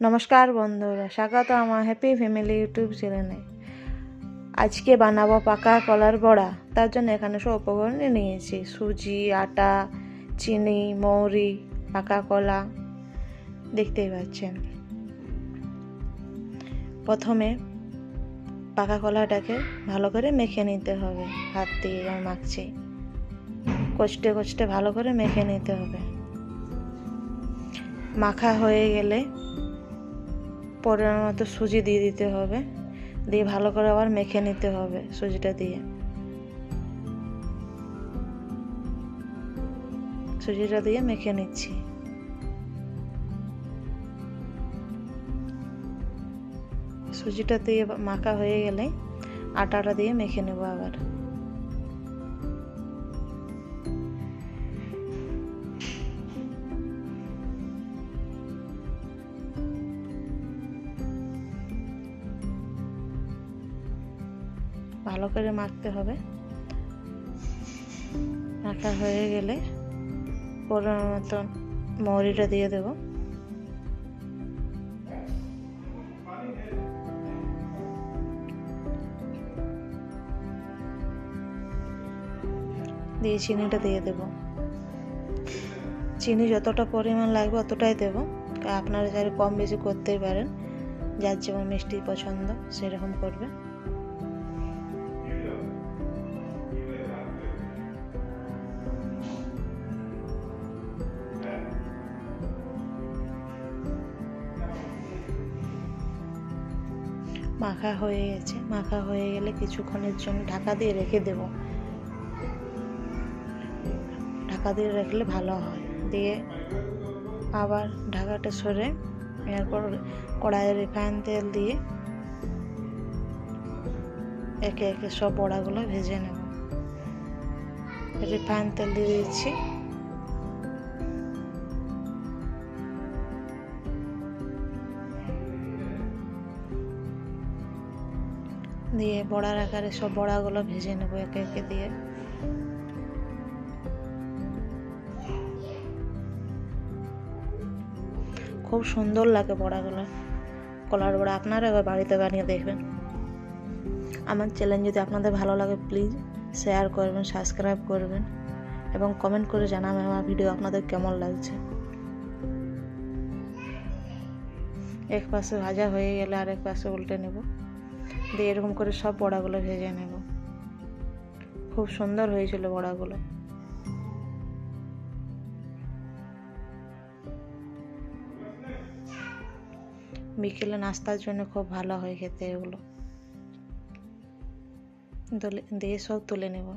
নমস্কার বন্ধুরা, স্বাগত আমার হ্যাপি ফ্যামিলি ইউটিউব চ্যানেলে আজকে বানাবো পাকা কলার বড়া, তার জন্য এখানে সব উপকরণ নিয়েছি। সুজি, আটা, চিনি, মৌরি, পাকা কলা, দেখতেই পাচ্ছেন। প্রথমে পাকা কলাটাকে ভালো করে মেখে নিতে হবে, হাত দিয়ে মাখছি। কষ্টে কষ্টে ভালো করে মেখে নিতে হবে। মাখা হয়ে গেলে পরিমাণ মতো সুজি দিয়ে দিতে হবে। দিয়ে ভালো করে আবার মেখে নিতে হবে সুজিটা দিয়ে। সুজিটা দিয়ে মেখে নিচ্ছি। সুজিটা দিয়ে মাখা হয়ে গেলে আটাটা দিয়ে মেখে নেব আবার। ভালো করে মাখতে হবে। মাখা হয়ে গেলে পরিমাণ মতন মৌরিটা দিয়ে দেব। দিয়ে চিনিটা দিয়ে দেব। চিনি যতটা পরিমাণ লাগবে অতটাই দেব। আপনারা চাইলে কম বেশি করতেই পারেন। যার যেমন মিষ্টি পছন্দ, সেরকম করবে মাখা হয়ে গেছে। মাখা হয়ে গেলে কিছুক্ষণের জন্য ঢাকা দিয়ে রেখে দেব। ঢাকা দিয়ে রাখলে ভালো হয়। দিয়ে আবার ঢাকাটা সরে এরপর কড়াইয়ে রিফাইন তেল দিয়ে একে একে সব বড়াগুলো ভেজে নেব। রিফাইন তেল দিয়ে দিচ্ছি। দিয়ে বড়ার আকারে সব বড়াগুলো ভেজে নেব একে একে দিয়ে। খুব সুন্দর লাগে বড়াগুলো। কলার বড়া আপনারা এবার বাড়িতে বানিয়ে দেখবেন। আমার চ্যানেল যদি আপনাদের ভালো লাগে, প্লিজ শেয়ার করবেন, সাবস্ক্রাইব করবেন এবং কমেন্ট করে জানাবেন আমার ভিডিও আপনাদের কেমন লাগছে। এক পাশে ভাজা হয়ে গেলে আর এক পাশে উল্টে নেব। দিয়ে এরকম করে সব বড়াগুলো ভেজে নেব। খুব সুন্দর হয়েছিল বড়াগুলো। বিকেলে নাস্তার জন্য খুব ভালো হয় খেতে এগুলো। দিয়ে সব তুলে নেব।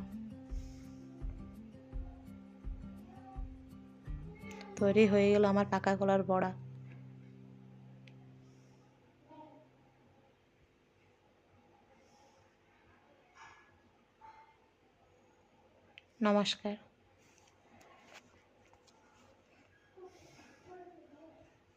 তৈরি হয়ে গেল আমার পাকা কলার বড়া। নমস্কার।